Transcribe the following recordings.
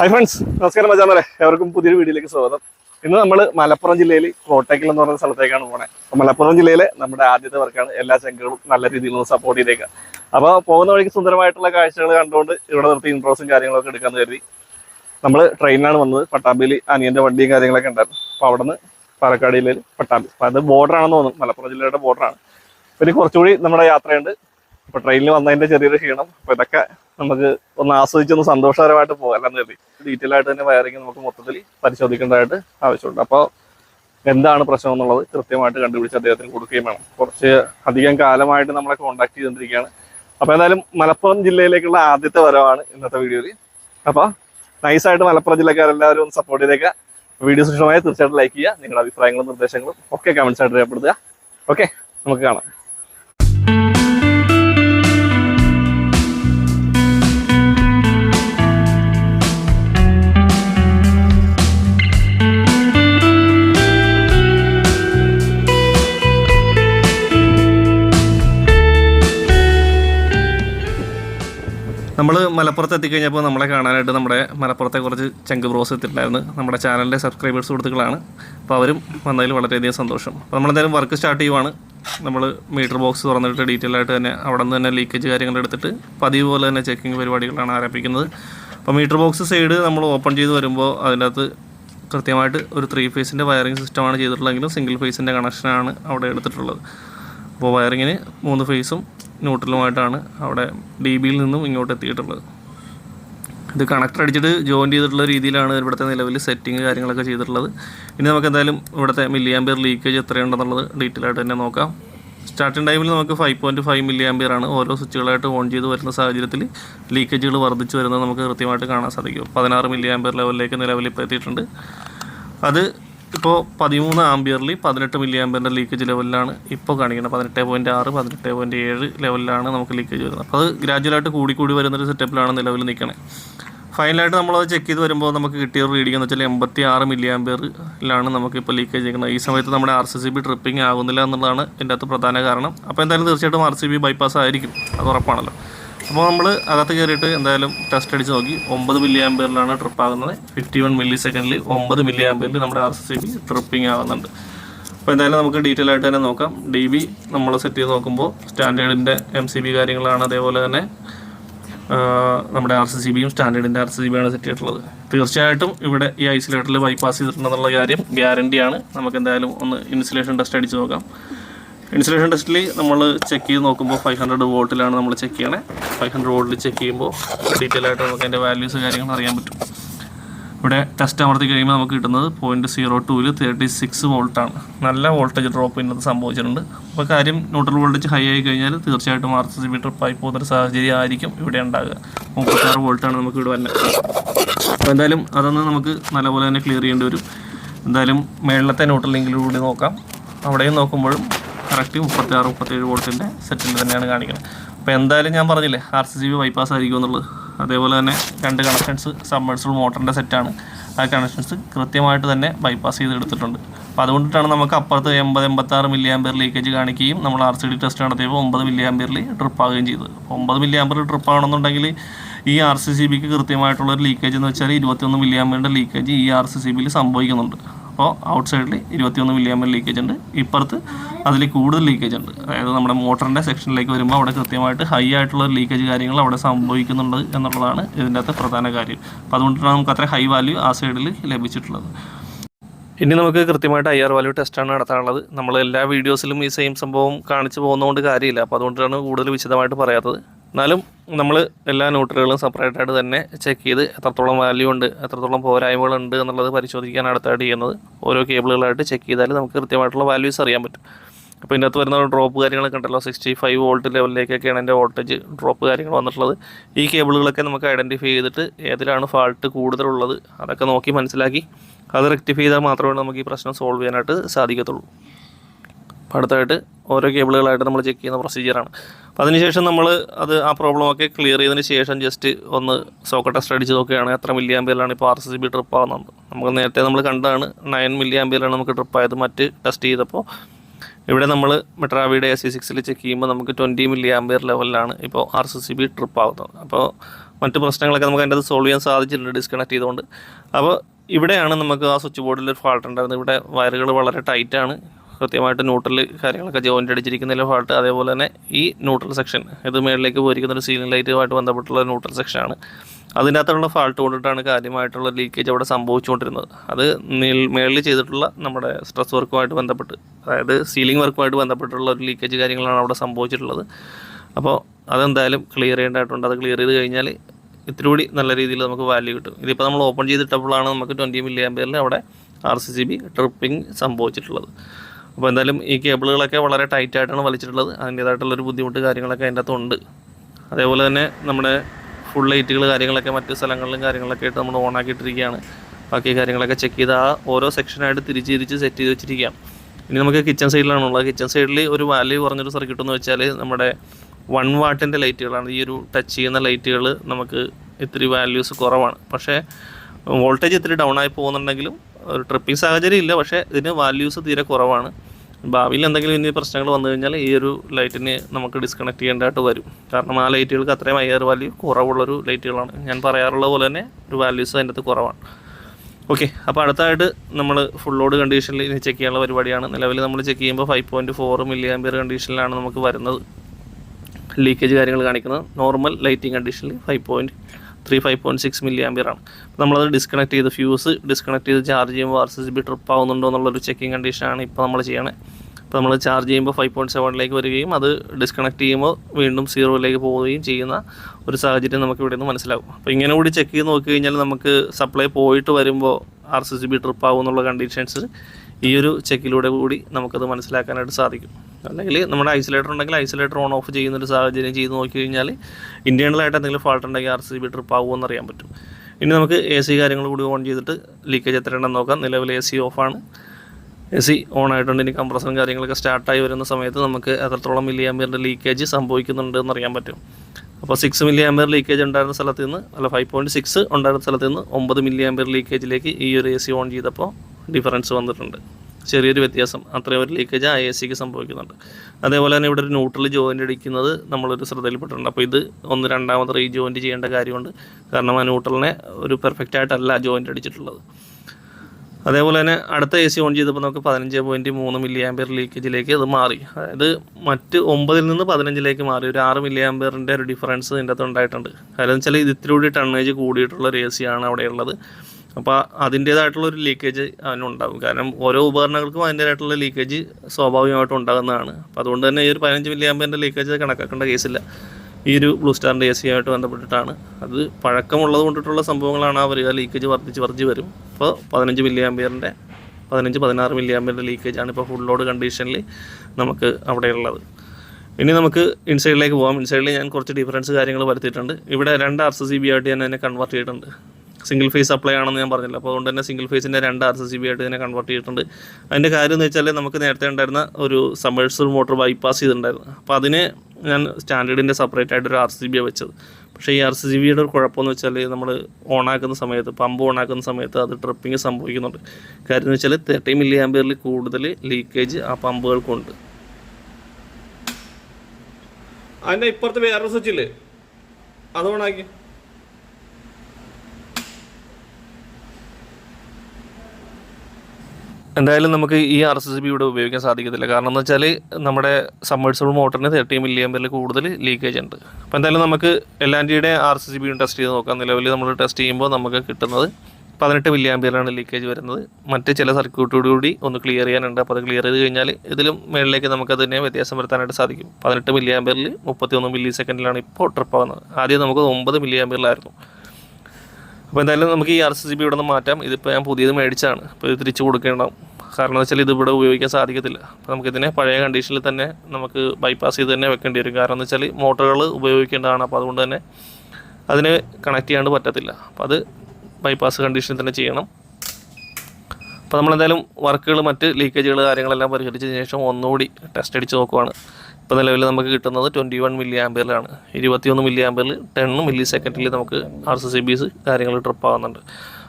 Hi friends നമസ്കാരം മച്ചാമരെ എവർക്കും പുതിയൊരു വീഡിയോയിലേക്ക് സ്വാഗതം. ഇന്ന് നമ്മൾ മലപ്പുറം ജില്ലയിൽ കോട്ടയ്ക്കൽ എന്ന് പറയുന്ന സ്ഥലത്തേക്കാണ് പോകുന്നത് മലപ്പുറം ജില്ലയിലെ നമ്മുടെ ആദ്യത്തെ വർക്കാണ്. എല്ലാ ചങ്കുകളും നല്ല രീതിയിൽ ഒന്ന് സപ്പോർട്ട് ചെയ്തേക്കുക അപ്പോൾ പോകുന്ന വഴിക്ക് സുന്ദരമായിട്ടുള്ള കാഴ്ചകൾ കണ്ടുകൊണ്ട് ഇവിടെ നിർത്തി ഇൻട്രോസും കാര്യങ്ങളൊക്കെ എടുക്കാമെന്ന് കരുതി. നമ്മൾ ട്രെയിനിലാണ് വന്നത്. പട്ടാമ്പിയിൽ അനിയന്റെ വണ്ടിയും കാര്യങ്ങളൊക്കെ ഉണ്ടായിരുന്നു. അപ്പോൾ അവിടെ നിന്ന് പാലക്കാട് ജില്ലയിൽ പട്ടാമ്പി. അത് ബോർഡറാണെന്ന് തോന്നുന്നു. മലപ്പുറം ജില്ലയുടെ ബോർഡറാണ് പിന്നെ കുറച്ചുകൂടി നമ്മുടെ യാത്രയുണ്ട്. ഇപ്പോൾ ട്രെയിനിൽ വന്നതിന്റെ ചെറിയൊരു ക്ഷീണം. അപ്പോൾ ഇതൊക്കെ നമുക്ക് ഒന്ന് ആസ്വദിച്ചൊന്ന് സന്തോഷകരമായിട്ട് പോകാം. എന്ന് കരുതി. ഡീറ്റെയിൽ ആയിട്ട് തന്നെ വയറിങ് നമുക്ക് മൊത്തത്തിൽ പരിശോധിക്കേണ്ടതായിട്ട് ആവശ്യമുണ്ട്. അപ്പോൾ എന്താണ് പ്രശ്നം എന്നുള്ളത് കൃത്യമായിട്ട് കണ്ടുപിടിച്ച് അദ്ദേഹത്തിന് കൊടുക്കുകയും വേണം. കുറച്ച് അധികം കാലമായിട്ട് നമ്മളെ കോൺടാക്ട് ചെയ്തുകൊണ്ടിരിക്കുകയാണ്. അപ്പോൾ എന്തായാലും മലപ്പുറം ജില്ലയിലേക്കുള്ള ആദ്യത്തെ വരവാണ് ഇന്നത്തെ വീഡിയോയിൽ അപ്പോൾ നൈസായിട്ട് മലപ്പുറം ജില്ലക്കാരെല്ലാവരും ഒന്ന് സപ്പോർട്ട് ചെയ്തേക്കുക വീഡിയോ ഇഷ്ടമായ തീർച്ചയായിട്ടും ലൈക്ക് ചെയ്യുക. നിങ്ങളുടെ അഭിപ്രായങ്ങളും നിർദ്ദേശങ്ങളും ഒക്കെ കമൻസ് ആയിട്ട് രേഖപ്പെടുത്തുക. ഓക്കെ നമുക്ക് കാണാം. മലപ്പുറത്ത് എത്തിക്കഴിഞ്ഞപ്പോൾ നമ്മളെ കാണാനായിട്ട് നമ്മുടെ മലപ്പുറത്തെ കുറച്ച് ചങ്ക് ബ്രോസ് എത്തിയിട്ടുണ്ടായിരുന്നു. നമ്മുടെ ചാനലിന്റെ സബ്സ്ക്രൈബേഴ്സ് സുഹൃത്തുക്കളാണ്. അപ്പോൾ അവരും വന്നതിൽ വളരെയധികം സന്തോഷം. അപ്പോൾ നമ്മളെന്തായാലും വർക്ക് സ്റ്റാർട്ട് ചെയ്യുവാണ്. നമ്മൾ മീറ്റർ ബോക്സ് തുറന്നിട്ട് ഡീറ്റെയിൽ ആയിട്ട് തന്നെ അവിടെ നിന്ന് തന്നെ ലീക്കേജ് കാര്യങ്ങൾ എടുത്തിട്ട് പതിവ് പോലെ തന്നെ ചെക്കിംഗ് പരിപാടികളാണ് ആരംഭിക്കുന്നത്. അപ്പോൾ മീറ്റർ ബോക്സ് സൈഡ് നമ്മൾ ഓപ്പൺ ചെയ്ത് വരുമ്പോൾ അതിനകത്ത് കൃത്യമായിട്ട് ഒരു ത്രീ ഫേസിന്റെ വയറിംഗ് സിസ്റ്റമാണ് ചെയ്തിട്ടുള്ളതെങ്കിലും സിംഗിൾ ഫേസിന്റെ കണക്ഷനാണ് അവിടെ എടുത്തിട്ടുള്ളത്. അപ്പോൾ വയറിങ്ങിന് മൂന്ന് ഫേസും ന്യൂട്രലുമായിട്ടാണ് അവിടെ ഡി ബിയിൽ നിന്നും ഇങ്ങോട്ട് എത്തിയിട്ടുള്ളത് ഇത് കണക്ടർ അടിച്ചിട്ട് ജോയിൻ ചെയ്തിട്ടുള്ള രീതിയിലാണ് ഇവിടുത്തെ നിലവിൽ സെറ്റിംഗ് കാര്യങ്ങളൊക്കെ ചെയ്തിട്ടുള്ളത്. ഇനി നമുക്ക് എന്തായാലും ഇവിടുത്തെ മില്ലി ആംബിയർ ലീക്കേജ് എത്രയുണ്ടെന്നുള്ളത് ഡീറ്റെയിൽ ആയിട്ട് തന്നെ നോക്കാം. സ്റ്റാർട്ടിംഗ് ടൈമിൽ നമുക്ക് five point five milli ampere ആണ് ഓരോ സ്വിച്ചുകളായിട്ട് ഓൺ ചെയ്ത് വരുന്ന സാഹചര്യത്തിൽ ലീക്കേജുകൾ വർദ്ധിച്ചു വരുന്നത് നമുക്ക് കൃത്യമായിട്ട് കാണാൻ സാധിക്കും. പതിനാറ് മില്ലി ആംബിയർ ലെവലിലേക്ക് നിലവിൽ ഇപ്പോൾ എത്തിയിട്ടുണ്ട്. അത് ഇപ്പോൾ പതിമൂന്ന് ആംബിയറിൽ പതിനെട്ട് മില്ലി ആംബിയറിന്റെ ലീക്കേജ് ലെവലിലാണ് ഇപ്പോൾ കാണിക്കുന്നത്. പതിനെട്ട് പോയിന്റ് ആറ് പതിനെട്ട് പോയിന്റ് ഏഴ് ലെവലിലാണ് നമുക്ക് ലീക്കേജ് വരുന്നത്. അപ്പോൾ അത് ഗ്രാജുവലായിട്ട് കൂടി കൂടി വരുന്നൊരു സെറ്റപ്പിലാണ് നിലവിൽ നിൽക്കണേ. ഫൈനലായിട്ട് നമ്മളത് ചെക്ക് ചെയ്ത് വരുമ്പോൾ നമുക്ക് കിട്ടിയ റീഡിംഗ് എന്ന് വെച്ചാൽ എൺപത്തി ആറ് മില്ലി ആംബിയറിലാണ് നമുക്കിപ്പോൾ ലീക്കേജ് ചെയ്യുന്നത് ഈ സമയത്ത് നമ്മുടെ R C C B tripping ആകുന്നില്ല എന്നുള്ളതാണ് ഇതിന്റെ അകത്ത് പ്രധാന കാരണം. അപ്പോൾ എന്തായാലും തീർച്ചയായിട്ടും ആർ സി ബി ബൈപ്പാസ് ആയിരിക്കും. അത് ഉറപ്പാണല്ലോ. അപ്പോൾ നമ്മൾ അകത്ത് കയറിയിട്ട് എന്തായാലും ടെസ്റ്റ് അടിച്ച് നോക്കി. ഒമ്പത് മില്ലി ആംബിയറിലാണ് ട്രിപ്പ് ആകുന്നത്. ഫിഫ്റ്റി വൺ മില്ലി സെക്കൻഡിൽ ഒമ്പത് മില്ലി ആംബിയറിൽ നമ്മുടെ ആർ സി ബി ട്രിപ്പിംഗ് ആകുന്നുണ്ട് അപ്പോൾ എന്തായാലും നമുക്ക് ഡീറ്റെയിൽ ആയിട്ട് തന്നെ നോക്കാം. ഡി ബി നമ്മൾ സെറ്റ് ചെയ്ത് നോക്കുമ്പോൾ സ്റ്റാൻഡേർഡിന്റെ എം സി ബി കാര്യങ്ങളാണ് അതേപോലെ തന്നെ നമ്മുടെ ആർ സി സി ബിയും സ്റ്റാൻഡേർഡിന്റെ ആർ സി സി ബിയാണ് സെറ്റ് ചെയ്തിട്ടുള്ളത്. തീർച്ചയായിട്ടും ഇവിടെ ഈ ഐസൊലേറ്ററിൽ ബൈപ്പാസ് ചെയ്തിട്ടുണ്ടെന്നുള്ള കാര്യം ഗ്യാരണ്ടിയാണ് നമുക്ക് എന്തായാലും ഒന്ന് ഇൻസുലേഷൻ ടെസ്റ്റ് അടിച്ച് നോക്കാം. ഇൻസുലേഷൻ ടെസ്റ്റിൽ നമ്മൾ ചെക്ക് ചെയ്ത് നോക്കുമ്പോൾ ഫൈവ് ഹൺഡ്രഡ് വോൾട്ടിലാണ് നമ്മൾ ചെക്ക് ചെയ്യണേ. ഫൈവ് ഹൺഡ്രഡ് വോൾട്ടിൽ ചെക്ക് ചെയ്യുമ്പോൾ ഡീറ്റെയിൽ ആയിട്ട് നമുക്ക് അതിന്റെ വാല്യൂസ് കാര്യങ്ങൾ അറിയാൻ പറ്റും. ഇവിടെ ടെസ്റ്റ് അമർത്തി കഴിയുമ്പോൾ നമുക്ക് കിട്ടുന്നത് പോയിന്റ് സീറോ ടൂവിൽ തേർട്ടി സിക്സ് വോൾട്ടാണ് നല്ല വോൾട്ടേജ് ഡ്രോപ്പ് ഇന്നത് സംഭവിച്ചിട്ടുണ്ട്. അപ്പോൾ കാര്യം ന്യൂട്രൽ വോൾട്ടേജ് ഹൈ ആയി കഴിഞ്ഞാൽ തീർച്ചയായിട്ടും ആർ സി മീറ്റർ പൈപ്പ് പോകുന്നൊരു സാഹചര്യം ആയിരിക്കും ഇവിടെ ഉണ്ടാകുക. മുപ്പത്താറ് വോൾട്ടാണ് നമുക്ക് ഇവിടെ വരുന്നത് അപ്പോൾ എന്തായാലും അതൊന്ന് നമുക്ക് നല്ലപോലെ തന്നെ ക്ലിയർ ചെയ്യേണ്ടി വരും. എന്തായാലും മേളത്തെ ന്യൂട്രൽ ലിങ്കിലൂടെ നോക്കാം. അവിടെയും നോക്കുമ്പോഴും കറക്റ്റ് മുപ്പത്തി ആറ് മുപ്പത്തേഴ് വോൾട്ടിന്റെ സെറ്റിൽ തന്നെയാണ് കാണിക്കുന്നത് അപ്പോൾ എന്തായാലും ഞാൻ പറഞ്ഞില്ലേ R C G B bypass ആയിരിക്കും എന്നുള്ളത്. അതേപോലെ തന്നെ രണ്ട് കണക്ഷൻസ് സബ്മേഴ്സിബിൾ മോട്ടറിന്റെ സെറ്റാണ് ആ കണക്ഷൻസ് കൃത്യമായിട്ട് തന്നെ ബൈപ്പാസ് ചെയ്തെടുത്തിട്ടുണ്ട്. അപ്പോൾ അതുകൊണ്ടിട്ടാണ് നമുക്ക് അപ്പുറത്ത് എൺപത് എൺപത്താറ് മില്ലി ആംബിയർ ലീക്കേജ് കാണിക്കുകയും നമ്മൾ ആർ സി ഡി ടെസ്റ്റ് നടത്തിയപ്പോൾ ഒമ്പത് മില്ലി ആംബിയറിൽ ട്രിപ്പ് ആവുകയും ചെയ്തത് ഒമ്പത് മില്ലി ആംബിയർ ട്രിപ്പ് ആവണമെന്നുണ്ടെങ്കിൽ ഈ ആർ സി സി ബിക്ക് കൃത്യമായിട്ടുള്ളൊരു ലീക്കേജ് എന്ന് വെച്ചാൽ ഇരുപത്തിയൊന്ന് മില്ലി ആംബിയറിന്റെ ലീക്കേജ് ഈ ആർ സി സി ബിയിൽ സംഭവിക്കുന്നുണ്ട്. അപ്പോൾ ഔട്ട് സൈഡിൽ ഇരുപത്തിയൊന്ന് ആംബിയർ ലീക്കേജ് ഉണ്ട് ഇപ്പുറത്ത് അതിൽ കൂടുതൽ ലീക്കേജ് ഉണ്ട് അതായത് നമ്മുടെ മോട്ടറിന്റെ സെക്ഷനിലേക്ക് വരുമ്പോൾ അവിടെ കൃത്യമായിട്ട് ഹൈ ആയിട്ടുള്ള ലീക്കേജ് കാര്യങ്ങൾ അവിടെ സംഭവിക്കുന്നുണ്ട് എന്നുള്ളതാണ് ഇതിന്റെ അകത്ത് പ്രധാന കാര്യം. അപ്പോൾ അതുകൊണ്ടാണ് നമുക്ക് അത്ര ഹൈ വാല്യൂ ആ സൈഡിൽ ലഭിച്ചിട്ടുള്ളത്. ഇനി നമുക്ക് കൃത്യമായിട്ട് ഐ ആർ വാല്യൂ ടെസ്റ്റാണ് നടത്താനുള്ളത്. നമ്മൾ എല്ലാ വീഡിയോസിലും ഈ സെയിം സംഭവം കാണിച്ചു പോകുന്നതുകൊണ്ട് കാര്യമില്ല. അപ്പോൾ അതുകൊണ്ടാണ് കൂടുതൽ വിശദമായിട്ട് പറയാത്തത്. എന്നാലും നമ്മൾ എല്ലാ ന്യൂട്രലുകളും സെപ്പറേറ്റ് ആയിട്ട് തന്നെ ചെക്ക് ചെയ്ത് എത്രത്തോളം വാല്യൂ ഉണ്ട് എത്രത്തോളം പോരായ്മകളുണ്ട് എന്നുള്ളത് പരിശോധിക്കാൻ അടുത്തായിട്ട് ചെയ്യുന്നത്. ഓരോ കേബിളുകളായിട്ട് ചെക്ക് ചെയ്താൽ നമുക്ക് കൃത്യമായിട്ടുള്ള വാല്യൂസ് അറിയാൻ പറ്റും. അപ്പോൾ ഇതിനകത്ത് വരുന്ന ഡ്രോപ്പ് കാര്യങ്ങളൊക്കെ ഉണ്ടല്ലോ സിക്സ്റ്റി ഫൈവ് വോൾട്ട് ലെവലിലേക്കൊക്കെയാണ് എന്റെ വോൾട്ടേജ് ഡ്രോപ്പ് കാര്യങ്ങൾ വന്നിട്ടുള്ളത്. ഈ കേബിളുകളൊക്കെ നമുക്ക് ഐഡന്റിഫൈ ചെയ്തിട്ട് ഏതിലാണ് ഫാൾട്ട് കൂടുതലുള്ളത് അതൊക്കെ നോക്കി മനസ്സിലാക്കി. അത് റെക്ടിഫൈ ചെയ്താൽ മാത്രമേ നമുക്ക് ഈ പ്രശ്നം സോൾവ് ചെയ്യാനായിട്ട് സാധിക്കത്തുള്ളൂ. അപ്പോൾ അടുത്തായിട്ട് ഓരോ കേബിളുകളായിട്ട് നമ്മൾ ചെക്ക് ചെയ്യുന്ന പ്രൊസീജിയറാണ് അപ്പോൾ അതിനുശേഷം നമ്മൾ അത് ആ പ്രോബ്ലമൊക്കെ ക്ലിയർ ചെയ്തതിന് ശേഷം ജസ്റ്റ് ഒന്ന് സോക്കറ്റ് ടെസ്റ്റ് അടിച്ച് നോക്കുകയാണ് എത്ര മില്ലി ആമ്പിയറിലാണ് ഇപ്പോൾ ആർ സി ബി ട്രിപ്പ് ആവുന്നത്. നമുക്ക് നേരത്തെ നമ്മൾ കണ്ടതാണ് നയൻ മില്ലി ആമ്പിയറിലാണ് നമുക്ക് ട്രിപ്പ് ആയത് മറ്റ് ടെസ്റ്റ് ചെയ്തപ്പോൾ. ഇവിടെ നമ്മൾ മെട്രാവിയുടെ എസ് സി സിക്സിൽ ചെക്ക് ചെയ്യുമ്പോൾ നമുക്ക് ട്വന്റി മില്ലി ആമ്പിയർ ലെവലിലാണ് ഇപ്പോൾ R C C B trip ആവുന്നത്. അപ്പോൾ മറ്റ് പ്രശ്നങ്ങളൊക്കെ നമുക്ക് അതിന്റെ അത് സോൾവ് ചെയ്യാൻ സാധിച്ചിട്ടുണ്ട് ഡിസ്കണക്ട് ചെയ്തുകൊണ്ട്. അപ്പോൾ ഇവിടെയാണ് നമുക്ക് ആ സ്വിച്ച് ബോർഡിൽ ഒരു ഫാൾട്ട് ഉണ്ടായിരുന്നത്. ഇവിടെ വയറുകൾ വളരെ ടൈറ്റാണ് കൃത്യമായിട്ട് ന്യൂട്രൽ കാര്യങ്ങളൊക്കെ ജോയിന്റ് അടിച്ചിരിക്കുന്നതിലെ ഫാൾട്ട് അതേപോലെ തന്നെ ഈ ന്യൂട്രൽ സെക്ഷൻ ഇത് മേളിലേക്ക് പോയിരിക്കുന്ന ഒരു സീലിംഗ് ലൈറ്റുമായിട്ട് ബന്ധപ്പെട്ടുള്ള ന്യൂട്രൽ സെക്ഷനാണ് അകത്തുള്ള ഫാൾട്ട് കൊണ്ടിട്ടാണ് കാര്യമായിട്ടുള്ള ലീക്കേജ് അവിടെ സംഭവിച്ചുകൊണ്ടിരുന്നത്. അത് മേളിൽ ചെയ്തിട്ടുള്ള നമ്മുടെ സ്ട്രെസ് വർക്കുമായിട്ട് ബന്ധപ്പെട്ട് അതായത് സീലിംഗ് വർക്കുമായിട്ട് ബന്ധപ്പെട്ടുള്ള ഒരു ലീക്കേജ് കാര്യങ്ങളാണ് അവിടെ സംഭവിച്ചിട്ടുള്ളത്. അപ്പോൾ അതെന്തായാലും ക്ലിയർ ചെയ്യേണ്ടതായിട്ടുണ്ട്. അത് ക്ലിയർ ചെയ്ത് കഴിഞ്ഞാൽ ഇത്തിരി കൂടി നല്ല രീതിയിൽ നമുക്ക് വാല്യൂ കിട്ടും. ഇതിപ്പോൾ നമ്മൾ ഓപ്പൺ ചെയ്തിട്ടപ്പോഴാണ് നമുക്ക് ട്വന്റി മില്ലി അവിടെ R C C B tripping സംഭവിച്ചിട്ടുള്ളത്. അപ്പോൾ എന്തായാലും ഈ കേബിളുകളൊക്കെ വളരെ ടൈറ്റായിട്ടാണ് വലിച്ചിട്ടുള്ളത്. അതിന്റേതായിട്ടുള്ളൊരു ബുദ്ധിമുട്ട് കാര്യങ്ങളൊക്കെ അതിന്റെ അകത്തുണ്ട് അതേപോലെ തന്നെ നമ്മുടെ ഫുൾ ലൈറ്റുകൾ കാര്യങ്ങളൊക്കെ മറ്റ് സ്ഥലങ്ങളിലും കാര്യങ്ങളൊക്കെ ആയിട്ട് നമ്മൾ ഓണാക്കിയിട്ടിരിക്കുകയാണ് ബാക്കി കാര്യങ്ങളൊക്കെ ചെക്ക് ചെയ്ത് ആ ഓരോ സെക്ഷനായിട്ട് തിരിച്ച് തിരിച്ച് സെറ്റ് ചെയ്ത് വെച്ചിരിക്കാം ഇനി നമുക്ക് കിച്ചൺ സൈഡിലാണുള്ളത് കിച്ചൺ സൈഡിൽ ഒരു വാല്യൂ കുറഞ്ഞൊരു സർക്യൂട്ട് എന്ന് വെച്ചാൽ നമ്മുടെ വൺ വാട്ടിന്റെ ലൈറ്റുകളാണ് ഈ ഒരു ടച്ച് ചെയ്യുന്ന ലൈറ്റുകൾ നമുക്ക് ഇത്തിരി വാല്യൂസ് കുറവാണ്. പക്ഷേ വോൾട്ടേജ് ഇത്തിരി ഡൗൺ ആയി പോകുന്നുണ്ടെങ്കിലും ഒരു ട്രിപ്പിംഗ് സാഹചര്യം ഇല്ല. പക്ഷേ ഇതിന് വാല്യൂസ് തീരെ കുറവാണ്. ഭാവിയിൽ എന്തെങ്കിലും ഇനി പ്രശ്നങ്ങൾ വന്നു കഴിഞ്ഞാൽ ഈ ഒരു ലൈറ്റിന് നമുക്ക് ഡിസ്കണക്ട് ചെയ്യേണ്ടതായിട്ട് വരും. കാരണം ആ ലൈറ്റുകൾക്ക് അത്രയും ഹയർ വാല്യൂ കുറവുള്ളൊരു ലൈറ്റുകളാണ് ഞാൻ പറയാറുള്ള പോലെ തന്നെ ഒരു വാല്യൂസ് അതിന്റെ അകത്ത് കുറവാണ്. ഓക്കെ അപ്പോൾ അടുത്തായിട്ട് നമ്മൾ ഫുൾ ലോഡ് കണ്ടീഷനിൽ ഇനി ചെക്ക് ചെയ്യാനുള്ള പരിപാടിയാണ്. നിലവിൽ നമ്മൾ ചെക്ക് ചെയ്യുമ്പോൾ five point four milli ampere കണ്ടീഷനിലാണ് നമുക്ക് വരുന്നത്. ലീക്കേജ് കാര്യങ്ങൾ കാണിക്കുന്നത്. നോർമൽ ലൈറ്റിംഗ് കണ്ടീഷനിൽ five point three five point six milli ആമ്പിയറാണ് നമ്മളത് ഡിസ്കണക്ട് ചെയ്ത് ഫ്യൂസ് ഡിസ്കണക്ട് ചെയ്ത് ചാർജ് ചെയ്യുമ്പോൾ ആർ സി ബി ട്രിപ്പ് ആവുന്നുണ്ടോ എന്നുള്ളൊരു ചെക്കിംഗ് കണ്ടീഷനാണ് ഇപ്പോൾ നമ്മൾ ചെയ്യണേ. അപ്പോൾ നമ്മൾ ചാർജ് ചെയ്യുമ്പോൾ ഫൈവ് പോയിന്റ് സെവനിലേക്ക് വരികയും അത് ഡിസ്കണക്ട് ചെയ്യുമ്പോൾ വീണ്ടും സീറോയിലേക്ക് പോവുകയും ചെയ്യുന്ന ഒരു സാഹചര്യം നമുക്ക് ഇവിടെ നിന്ന് മനസ്സിലാവും. അപ്പോൾ ഇങ്ങനെ കൂടി ചെക്ക് ചെയ്ത് നോക്കി കഴിഞ്ഞാൽ നമുക്ക് സപ്ലൈ പോയിട്ട് വരുമ്പോൾ R C C B trip ആവും എന്നുള്ള കണ്ടീഷൻസ് ഈ ഒരു ചെക്കിലൂടെ കൂടി നമുക്കത് മനസ്സിലാക്കാനായിട്ട് സാധിക്കും. അല്ലെങ്കിൽ നമ്മുടെ ഐസൊലേറ്റർ ഉണ്ടെങ്കിൽ ഐസൊലേറ്റർ ഓൺ ഓഫ് ചെയ്യുന്ന ഒരു സാഹചര്യം ചെയ്ത് നോക്കി കഴിഞ്ഞാൽ ഇന്റേണലായിട്ട് എന്തെങ്കിലും ഫാൾട്ട് ഉണ്ടെങ്കിൽ ആർ സി ബി ട്രിപ്പ് ആകുമെന്ന് അറിയാൻ പറ്റും. ഇനി നമുക്ക് എ സി കാര്യങ്ങൾ കൂടി ഓൺ ചെയ്തിട്ട് ലീക്കേജ് എത്രയുണ്ടെന്ന് നോക്കാം. നിലവിൽ എ സി ഓഫാണ് എ സി ഓൺ ആയിട്ടുണ്ട്. ഇനി കംപ്രസറും കാര്യങ്ങളൊക്കെ സ്റ്റാർട്ടായി വരുന്ന സമയത്ത് നമുക്ക് എത്രത്തോളം മില്ലി ആമ്പിയറിന്റെ ലീക്കേജ് സംഭവിക്കുന്നുണ്ട് എന്ന് അറിയാൻ പറ്റും. അപ്പോൾ സിക്സ് മില്ലി ആമ്പിയർ ലീക്കേജ് ഉണ്ടായിരുന്ന സ്ഥലത്ത് നിന്ന് അല്ല ഫൈവ് പോയിന്റ് സിക്സ് ഉണ്ടായിരുന്ന സ്ഥലത്ത് നിന്ന് ഒമ്പത് മില്ലി ആമ്പിയർ ലീക്കേജിലേക്ക് ഈ ഒരു എ സി ഓൺ ചെയ്തപ്പോൾ ഡിഫറൻസ് വന്നിട്ടുണ്ട്. ചെറിയൊരു വ്യത്യാസം. അത്രയും ഒരു ലീക്കേജ് ആ എ സിക്ക് സംഭവിക്കുന്നുണ്ട്. അതേപോലെ തന്നെ ഇവിടെ ഒരു ന്യൂട്രൽ ജോയിന്റ് അടിക്കുന്നത് നമ്മളൊരു ശ്രദ്ധയിൽപ്പെട്ടിട്ടുണ്ട്. അപ്പോൾ ഇത് ഒന്ന് രണ്ടാമത് റീ ജോയിന്റ് ചെയ്യേണ്ട കാര്യമുണ്ട്. കാരണം ആ ന്യൂട്രലിനെ ഒരു പെർഫെക്റ്റ് ആയിട്ടല്ല ജോയിന്റ് അടിച്ചിട്ടുള്ളത്. അതേപോലെ തന്നെ അടുത്ത എ സി ഓൺ ചെയ്തപ്പോൾ നമുക്ക് പതിനഞ്ച് പോയിന്റ് മൂന്ന് മില്ലി ആംബിയർ ലീക്കേജിലേക്ക് അത് മാറി. അതായത് മറ്റ് ഒമ്പതിൽ നിന്ന് പതിനഞ്ചിലേക്ക് മാറി. ഒരു ആറ് മില്ലി ആംബിയറിന്റെ ഒരു ഡിഫറൻസ് ഇതിന്റെ അകത്ത് ഉണ്ടായിട്ടുണ്ട്. കാര്യം വെച്ചാൽ ഇത് ഇത്തിരി കൂടി ടണ്ണേജ് കൂടിയിട്ടുള്ള ഒരു എ സിയാണ് അവിടെയുള്ളത്. അപ്പോൾ അതിന്റേതായിട്ടുള്ള ഒരു ലീക്കേജ് അതിനുണ്ടാകും കാരണം ഓരോ ഉപകരണങ്ങൾക്കും അതിന്റേതായിട്ടുള്ള ലീക്കേജ് സ്വാഭാവികമായിട്ടും ഉണ്ടാകുന്നതാണ്. അപ്പോൾ അതുകൊണ്ട് തന്നെ ഈ ഒരു പതിനഞ്ച് മില്ലി ആമ്പിന്റെ ലീക്കേജ് കണക്കാക്കേണ്ട കേസില്ല. ഈ ഒരു ബ്ലൂ സ്റ്റാറിന്റെ എ സി ആയിട്ട് ബന്ധപ്പെട്ടിട്ടാണ്. അത് പഴക്കമുള്ളത് കൊണ്ടിട്ടുള്ള സംഭവങ്ങളാണ് ആ വരിക ലീക്കേജ് വർദ്ധിച്ച് വർദ്ധിച്ച് വരും. ഇപ്പോൾ പതിനഞ്ച് മില്ലി ആമ്പിയറിന്റെ പതിനഞ്ച് പതിനാറ് മില്ലി ആമ്പിയറിന്റെ ലീക്കേജാണ് ഇപ്പോൾ ഫുൾ ലോഡ് കണ്ടീഷനിൽ നമുക്ക് അവിടെയുള്ളത്. ഇനി നമുക്ക് ഇൻസൈഡിലേക്ക് പോകാം ഇൻസൈഡിൽ ഞാൻ കുറച്ച് ഡിഫറൻസ് കാര്യങ്ങൾ വരുത്തിയിട്ടുണ്ട്. ഇവിടെ രണ്ട് ആർ സി ബി ആയിട്ട് ഞാൻ അതിനെ കൺവേർട്ട് ചെയ്തിട്ടുണ്ട്. സിംഗിൾ ഫേസ് സപ്ലൈ ആണെന്ന് ഞാൻ പറഞ്ഞില്ല. അപ്പോൾ അതുകൊണ്ട് തന്നെ സിംഗിൾ ഫേസിന്റെ രണ്ട് ആർ സി സി ബി ആയിട്ട് ഇതിനെ കൺവേർട്ട് ചെയ്തിട്ടുണ്ട്. അതിന്റെ കാര്യം എന്ന് വെച്ചാൽ നമുക്ക് നേരത്തെ ഉണ്ടായിരുന്ന ഒരു സമ്മേഴ്സൽ മോട്ടോർ ബൈപ്പാസ് ചെയ്തിട്ടുണ്ടായിരുന്നു. അപ്പോൾ അതിന് ഞാൻ സ്റ്റാൻഡേർഡിന്റെ സെപ്പറേറ്റ് ആയിട്ട് ഒരു ആർ സി ബി വെച്ചത്. പക്ഷേ ഈ ആർ സി ബിയുടെ ഒരു കുഴപ്പമെന്ന് വെച്ചാൽ നമ്മൾ ഓൺ ആക്കുന്ന സമയത്ത് പമ്പ് ഓണാക്കുന്ന സമയത്ത് അത് ട്രിപ്പിംഗ് സംഭവിക്കുന്നുണ്ട്. കാര്യം എന്ന് വെച്ചാൽ തേർട്ടി മില്ലി ആംബിയറിൽ കൂടുതൽ ലീക്കേജ് ആ പമ്പുകൾക്കുണ്ട് അതിന്റെ ഇപ്പുറത്ത് വേറെ സ്വിച്ചില്ലേ അത് ഓണാക്കി എന്തായാലും നമുക്ക് ഈ ആർ എസ് എസ് ബി ഇവിടെ ഉപയോഗിക്കാൻ സാധിക്കത്തില്ല. കാരണം എന്ന് വെച്ചാൽ നമ്മുടെ സമ്മേഴ്സിബിൾ മോട്ടറിന് തേർട്ടി മില്ലി എംബിൽ കൂടുതൽ ലീക്കേജ് ഉണ്ട്. അപ്പോൾ എന്തായാലും നമുക്ക് എല്ലാന്റിയുടെ ആർ എസ് എസ് ബിയും ടെസ്റ്റ് ചെയ്ത് നോക്കാം. നിലവിൽ നമ്മൾ ടെസ്റ്റ് ചെയ്യുമ്പോൾ നമുക്ക് കിട്ടുന്നത് പതിനെട്ട് മില്ലി ആംബിയറാണ് ലീക്കേജ് വരുന്നത്. മറ്റ് ചില സർക്യൂട്ടോട് കൂടി ഒന്ന് ക്ലിയർ ചെയ്യാനുണ്ട്. അപ്പോൾ അത് ക്ലിയർ ചെയ്ത് കഴിഞ്ഞാൽ ഇതിലും മേളിലേക്ക് നമുക്ക് അതിനെ വ്യത്യാസം വരുത്താനായിട്ട് സാധിക്കും. പതിനെട്ട് മില്ലി ആംബിയറിൽ മുപ്പത്തി മില്ലി സെക്കൻഡിലാണ് ഇപ്പോൾ ട്രിപ്പ് ആവുന്നത്. ആദ്യം നമുക്ക് ഒമ്പത് മില്ലി ആംബിയറിലായിരുന്നു അപ്പോൾ എന്തായാലും നമുക്ക് ഈ ആർ സി ബി ഇവിടെ നിന്ന് മാറ്റാം. ഇതിപ്പോൾ ഞാൻ പുതിയത് മേടിച്ചാണ് അപ്പോൾ ഇത് തിരിച്ചു കൊടുക്കേണ്ട കാരണം എന്ന് വെച്ചാൽ ഇത് ഇവിടെ ഉപയോഗിക്കാൻ സാധിക്കത്തില്ല. അപ്പോൾ നമുക്കിതിനെ പഴയ കണ്ടീഷനിൽ തന്നെ നമുക്ക് ബൈപ്പാസ് ചെയ്ത് തന്നെ വെക്കേണ്ടി വരും. കാരണം എന്ന് വെച്ചാൽ മോട്ടറുകൾ ഉപയോഗിക്കേണ്ടതാണ്. അപ്പോൾ അതുകൊണ്ട് തന്നെ അതിന് കണക്ട് ചെയ്യാണ്ട് പറ്റത്തില്ല. അപ്പോൾ അത് ബൈപ്പാസ് കണ്ടീഷനിൽ തന്നെ ചെയ്യണം. അപ്പോൾ നമ്മളെന്തായാലും വർക്കുകൾ മറ്റ് ലീക്കേജുകൾ കാര്യങ്ങളെല്ലാം പരിഹരിച്ചതിന് ശേഷം ഒന്നുകൂടി ടെസ്റ്റ് അടിച്ച് നോക്കുവാണ്. ഇപ്പോൾ നിലവിൽ നമുക്ക് കിട്ടുന്നത് ട്വന്റി വൺ മില്ലി ആംബിയറിലാണ് ഇരുപത്തിയൊന്ന് മില്ലി ആംബിയറിൽ ടെൻ മില്ലി സെക്കൻഡിൽ നമുക്ക് ആർ സി സി ബീസ് കാര്യങ്ങൾ ട്രിപ്പ് ആവുന്നുണ്ട്.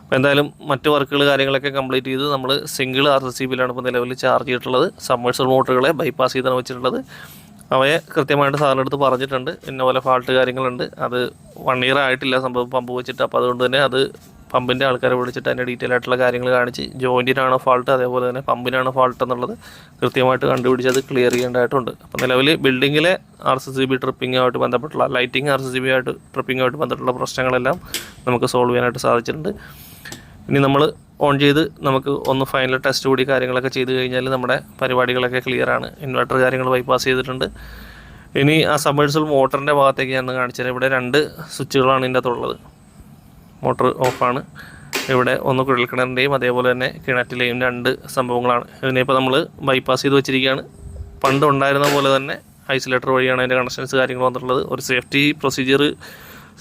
അപ്പോൾ എന്തായാലും മറ്റ് വർക്കുകൾ കാര്യങ്ങളൊക്കെ കംപ്ലീറ്റ് ചെയ്ത് നമ്മൾ സിംഗിൾ ആർ സി സി ബിയിലാണ് ഇപ്പോൾ നിലവിൽ ചാർജ് ചെയ്തിട്ടുള്ളത്. സമ്മേഴ്സൽ മോട്ടറുകളെ ബൈപ്പാസ് ചെയ്താണ് വെച്ചിട്ടുള്ളത്. അവയെ കൃത്യമായിട്ട് സാറിന്റെ അടുത്ത് പറഞ്ഞിട്ടുണ്ട്. ഇന്ന പോലെ ഫാൾട്ട് കാര്യങ്ങളുണ്ട്. അത് വൺ ഇയർ ആയിട്ടില്ല സംഭവം പമ്പ് വെച്ചിട്ട്. അപ്പോൾ അതുകൊണ്ട് തന്നെ അത് പമ്പിന്റെ ആൾക്കാരെ വിളിച്ചിട്ട് അതിന്റെ ഡീറ്റെയിൽ ആയിട്ടുള്ള കാര്യങ്ങൾ കാണിച്ച് ജോയിന്റിനാണോ ഫാൾട്ട് അതേപോലെ തന്നെ പമ്പിനാണോ ഫാൾട്ട് എന്നുള്ളത് കൃത്യമായിട്ട് കണ്ടുപിടിച്ച് അത് ക്ലിയർ ചെയ്യേണ്ടതായിട്ടുണ്ട്. അപ്പോൾ നിലവിൽ ബിൽഡിങ്ങിലെ ആർ സി സി ബി ട്രിപ്പിങ്ങുമായിട്ട് ബന്ധപ്പെട്ടുള്ള lighting R C C B ആയിട്ട് ട്രിപ്പിങ്ങുമായിട്ട് ബന്ധപ്പെട്ടുള്ള പ്രശ്നങ്ങളെല്ലാം നമുക്ക് സോൾവ് ചെയ്യാനായിട്ട് സാധിച്ചിട്ടുണ്ട്. ഇനി നമ്മൾ ഓൺ ചെയ്ത് നമുക്ക് ഒന്ന് ഫൈനൽ ടെസ്റ്റ് കൂടി കാര്യങ്ങളൊക്കെ ചെയ്ത് കഴിഞ്ഞാൽ നമ്മുടെ പരിപാടികളൊക്കെ ക്ലിയർ ആണ്. ഇൻവെർട്ടർ കാര്യങ്ങൾ ബൈപ്പാസ് ചെയ്തിട്ടുണ്ട്. ഇനി ആ സബ്മേഴ്സൽ മോട്ടറിന്റെ ഭാഗത്തേക്ക് ഞാൻ കാണിച്ചത് ഇവിടെ രണ്ട് സ്വിച്ചുകളാണ് ഇതിന്റെ അകത്തുള്ളത്. മോട്ടർ ഓഫാണ്. ഇവിടെ ഒന്ന് കുഴൽക്കിണറിന്റെയും അതേപോലെ തന്നെ കിണറ്റിലെയും രണ്ട് സംഭവങ്ങളാണ്. ഇതിനിപ്പോൾ നമ്മൾ ബൈപ്പാസ് ചെയ്ത് വെച്ചിരിക്കുകയാണ്. പണ്ട് ഉണ്ടായിരുന്ന പോലെ തന്നെ ഐസൊലേറ്റർ വഴിയാണ് അതിന്റെ കണക്ഷൻസ് കാര്യങ്ങൾ വന്നിട്ടുള്ളത്. ഒരു സേഫ്റ്റി പ്രൊസീജിയർ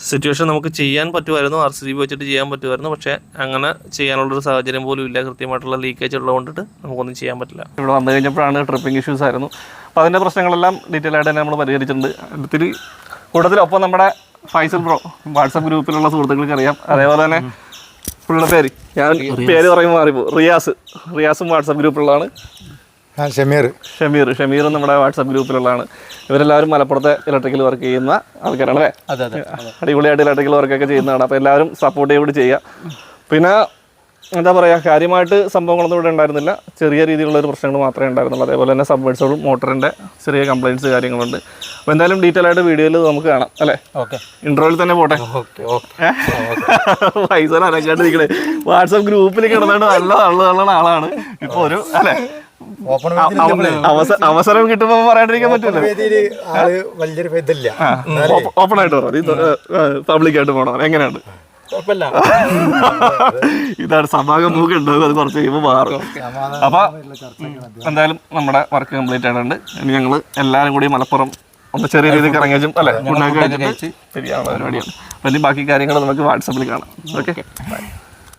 സിറ്റുവേഷൻ നമുക്ക് ചെയ്യാൻ പറ്റുമായിരുന്നു. ആർ സി ബി വെച്ചിട്ട് ചെയ്യാൻ പറ്റുമായിരുന്നു. പക്ഷേ അങ്ങനെ ചെയ്യാനുള്ളൊരു സാഹചര്യം പോലും ഇല്ല. കൃത്യമായിട്ടുള്ള ലീക്കേജ് ഉള്ളത് കൊണ്ടിട്ട് നമുക്കൊന്നും ചെയ്യാൻ പറ്റില്ല. ഇവിടെ വന്നു കഴിഞ്ഞപ്പോഴാണ് ട്രിപ്പിംഗ് ഇഷ്യൂസ് ആയിരുന്നു. അപ്പോൾ അതിന്റെ പ്രശ്നങ്ങളെല്ലാം ഡീറ്റെയിൽ ആയിട്ട് തന്നെ നമ്മൾ പരിഹരിച്ചിട്ടുണ്ട്. അടുത്തിൽ കൂടുതൽ ഒപ്പം നമ്മുടെ ഫൈസൽ ബ്രോ വാട്സപ്പ് ഗ്രൂപ്പിലുള്ള സുഹൃത്തുക്കൾക്ക് അറിയാം. അതേപോലെ തന്നെ പുള്ളിയുടെ പേര്. ഞാൻ പേര് പറയുമ്പോൾ മാറിപ്പോ റിയാസ്. റിയാസും വാട്സപ്പ് ഗ്രൂപ്പിലുള്ളതാണ്. ഞാൻ ഷമീർ. ഷമീർ. ഷമീർ നമ്മുടെ വാട്സപ്പ് ഗ്രൂപ്പിലുള്ളതാണ്. ഇവരെല്ലാവരും മലപ്പുറത്തെ ഇലക്ട്രിക്കൽ വർക്ക് ചെയ്യുന്ന ആൾക്കാരാണ് അല്ലേ? അതെ അതെ അടിപൊളിയായിട്ട് ഇലക്ട്രിക്കൽ വർക്കൊക്കെ ചെയ്യുന്നതാണ്. അപ്പോൾ എല്ലാവരും സപ്പോർട്ട് ചെയ്ത് ചെയ്യുക. പിന്നെ എന്താ പറയുക കാര്യമായിട്ട് സംഭവങ്ങളൊന്നും ഇവിടെ ഉണ്ടായിരുന്നില്ല. ചെറിയ രീതിയിലുള്ള ഒരു പ്രശ്നങ്ങൾ മാത്രമേ ഉണ്ടായിരുന്നുള്ളൂ. അതേപോലെ തന്നെ സബ്മേഴ്സോളും മോട്ടറിന്റെ ചെറിയ കംപ്ലയിന്റ്സ് കാര്യങ്ങളുണ്ട്. അപ്പോൾ എന്തായാലും ഡീറ്റെയിൽ ആയിട്ട് വീഡിയോയിൽ നമുക്ക് കാണാം അല്ലേ? ഓക്കെ. ഇൻട്രോയിൽ തന്നെ പോട്ടെ. Okay okay. പൈസ അനക്കാണ്ട് നിൽക്കണേ വാട്സപ്പ് ഗ്രൂപ്പിൽ കിടന്നുകൊണ്ട് നല്ല നല്ല നല്ല ആളാണ്. ഇപ്പോൾ ഒരു അല്ലേ? അവസരം കിട്ടുമ്പോ പറയാണ്ടിരിക്കാൻ പറ്റില്ല? ഓപ്പൺ ആയിട്ട് പറ. പബ്ലിക് ആയിട്ട് പോകണം എങ്ങനെയുണ്ട്? കുഴപ്പമില്ല. ഇതാണ് മൂക്ക് ഉണ്ടാവും അത് കുറച്ച് കഴിയുമ്പോൾ മാറും. അപ്പൊ എന്തായാലും നമ്മുടെ വർക്ക് കംപ്ലീറ്റ് ആയിട്ടുണ്ട്. ഇനി ഞങ്ങൾ എല്ലാവരും കൂടി മലപ്പുറം ഒന്ന് ചെറിയ രീതിക്ക് ഇറങ്ങിയും അല്ലെ? ഉണ്ടാക്കി കഴിച്ചിട്ട് ശരിയാണ് പരിപാടിയാണ്. അപ്പം ഇനി ബാക്കി കാര്യങ്ങൾ നമുക്ക് വാട്സപ്പിൽ കാണാം. ഓക്കെ.